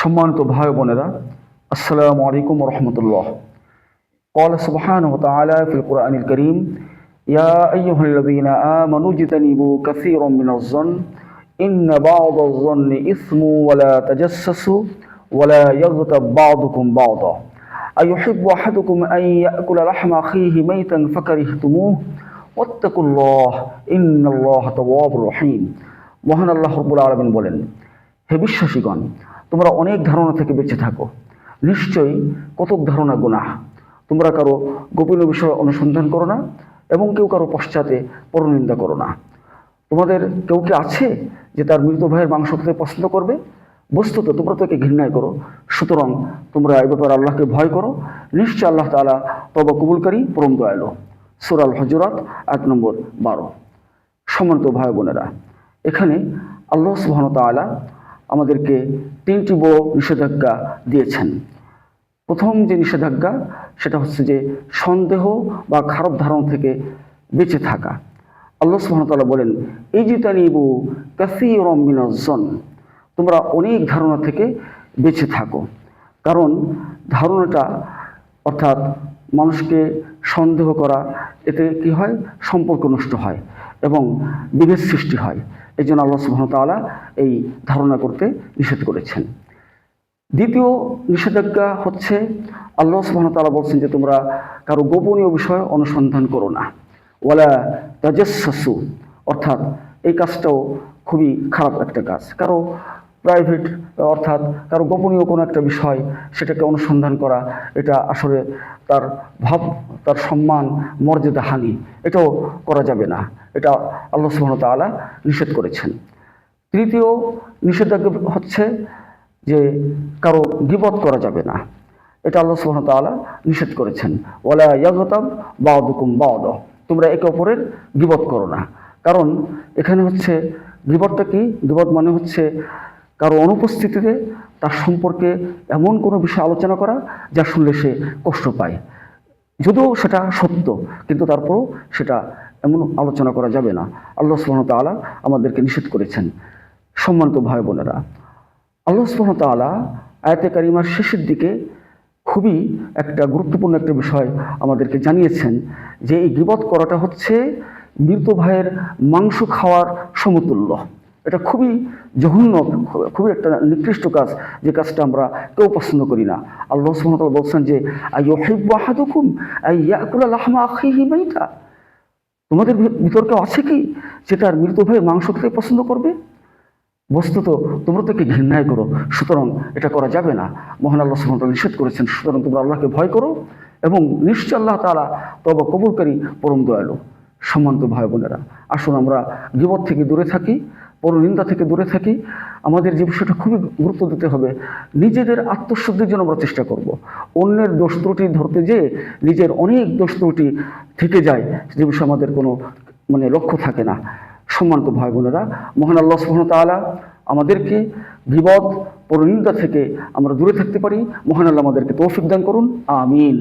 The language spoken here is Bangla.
সম্মানিত ভাই ও বোনেরা আসসালামু আলাইকুম রহমতুল্লাহ قال سبحانه وتعالى في القرآن الكريم يا أيها الذين آمنوا اجتنبوا كثيرا من الظن إن بعض الظن إثم ولا تجسسوا ولا يغتب بعضكم بعضا أيحب أحدكم أن يأكل لحم أخيه ميتا فكرهتموه واتقوا الله إن الله تواب رحيم মহান আল্লাহ রব্বুল আলমিন বলেন হে বিশ্বাসীগণ তোমরা অনেক ধারণা থেকে বেঁচে থাকো। নিশ্চয়ই কতক ধারণা গুনাহ। তোমরা কারও গোপনীয় বিষয় অনুসন্ধান করো না এবং কেউ কারও পশ্চাতে পরনিন্দা করো না। তোমাদের কেউ কি আছে যে তার মৃত ভাইয়ের মাংস খেতে পছন্দ করবে? বস্তুত তোমরা তাকে ঘৃণায় করো। সুতরাং তোমরা এই ব্যাপারে আল্লাহকে ভয় করো। নিশ্চয় আল্লাহ তালা তবা কবুলকারী, পরম দয়ালু। সুরাল হজরাত এক নম্বর বারো। সম্মানিত ভাই বোনেরা, এখানে আল্লাহ সুবহান তাআলা আমাদেরকে তিনটি বড় নিষেধাজ্ঞা দিয়েছেন। প্রথম যে নিষেধাজ্ঞা, সেটা হচ্ছে যে সন্দেহ বা খারাপ ধারণা থেকে বেঁচে থাকা। আল্লাহ তাআলা বলেন এই যে তানিবু কাসিরমিনজন তোমরা অনেক ধারণা থেকে বেঁচে থাকো। কারণ ধারণাটা, অর্থাৎ মানুষকে সন্দেহ করা, এতে কি হয়? সম্পর্ক নষ্ট হয় এবং বিভেদ সৃষ্টি হয়। এই জন্য আল্লাহ সুহামতাল্লাহ এই ধারণা করতে নিষেধ করেছেন। দ্বিতীয় নিষেধাজ্ঞা হচ্ছে, আল্লাহ সুহামতাল্লাহ বলছেন যে তোমরা কারও গোপনীয় বিষয় অনুসন্ধান করো না। ওয়ালা তাজাসসু অর্থাৎ এই কাজটাও খুবই খারাপ একটা কাজ। কারও প্রাইভেট অর্থাৎ কারও গোপনীয় কোনো একটা বিষয় সেটাকে অনুসন্ধান করা, এটা আসলে তার ভাব, তার সম্মান, মর্যাদা হানি, এটাও করা যাবে না। এটা আল্লাহ সুবহান তাআলা নিষেধ করেছেন। তৃতীয় নিষেধাজ্ঞা হচ্ছে যে কারও গিবত করা যাবে না। এটা আল্লাহ সুবহান তাআলা নিষেধ করেছেন। ওয়ালা ইয়াগতাব বাউদুকুম বাউদ তোমরা একে অপরের গিবত করো না। কারণ এখানে হচ্ছে গিবতটা কি? গিবত মানে হচ্ছে কারও অনুপস্থিতিতে তার সম্পর্কে এমন কোনো বিষয় আলোচনা করা যা শুনলে সে কষ্ট পায়। যদিও সেটা সত্য, কিন্তু তারপরও সেটা এমন আলোচনা করা যাবে না। আল্লাহ সুবহান তাআলা আমাদেরকে নিষেধ করেছেন। সম্মানিত ভাই বোনেরা, আল্লাহ সুবহান তাআলা আয়াতে কারিমার শেষের দিকে খুবই একটা গুরুত্বপূর্ণ একটা বিষয় আমাদেরকে জানিয়েছেন যে এই গিবত করাটা হচ্ছে মৃত ভাইয়ের মাংস খাওয়ার সমতুল্য। এটা খুবই জঘন্য, খুবই একটা নিকৃষ্ট কাজ যে কাজটা আমরা কেউ পছন্দ করি না। আল্লাহ তাআলা বলছেন যে মাইতা? তোমাদের ভিতর কেউ আছে কি যে তার মৃত ভাইয়ের মাংস খেতে পছন্দ করবে? বস্তুত তোমরা তাকে ঘৃণায় করো, সুতরাং এটা করা যাবে না। মহান আল্লাহ সুবহানাহু নিষেধ করেছেন, সুতরাং তোমরা আল্লাহকে ভয় করো এবং নিশ্চয় আল্লাহ তাআলা তবা কবুলকারী, পরম দয়ালু। সম্মানিত ভাই বোনেরা, আসুন আমরা বিপদ থেকে দূরে থাকি। পরনিন্দা থেকে দূরে থাকি। আমাদের যে বিষয়টা খুবই গুরুত্ব দিতে হবে, নিজেদের আত্মশুদ্ধির জন্য আমরা চেষ্টা করব। অন্যের দোষ ত্রুটি ধরতে যেয়ে নিজের অনেক দোষ ত্রুটি থেকে যায়, যে বিষয়ে আমাদের কোনো মানে লক্ষ্য থাকে না। সম্মানিত ভাই বোনেরা, মহান আল্লাহ সুবহানাহু ওয়া তাআলা আমাদেরকে বিপদ, পরনিন্দা থেকে আমরা দূরে থাকতে পারি। মহান আল্লাহ আমাদেরকে তৌফিক দান করুন। আমিন।